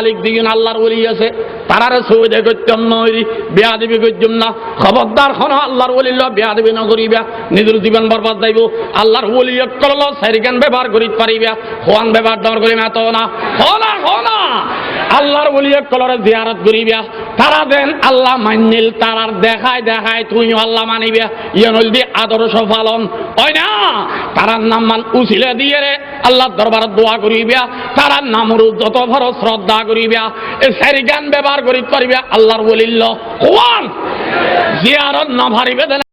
মালিক দিন আল্লাহর ওলি আছে সৌদে করতাম নইরি বিয়া দিবি করতাম না। খবরদার খন আল্লাহর ওলি ল বিয়া দিবি না করিবা, নিজের জীবন বরবাদ যাইব। আল্লাহর ওলি করল সারিগান ব্যবহার করি পারিবা, খোয়ান ব্যবহার দর করি না তো না। হনা হনা আল্লাহর ওলি কলরে জিয়ারত তারা দেন, আল্লাহ মান্যিল তারার দেখায় দেখায় তুই আল্লাহ মানিবে। ইয়ে নলদি আদর্শ পালন। হয় না? তারার নাম মান উচিলে দিয়ে রে, আল্লাহ দরবার দোয়া করিবা। তারার নামর যত ভর শ্রদ্ধা করিবা। এ সারি জ্ঞান ব্যবহার করি পারিবা আল্লাহর বলিল্ল কোয়ান জিয়ারত না ভারিবে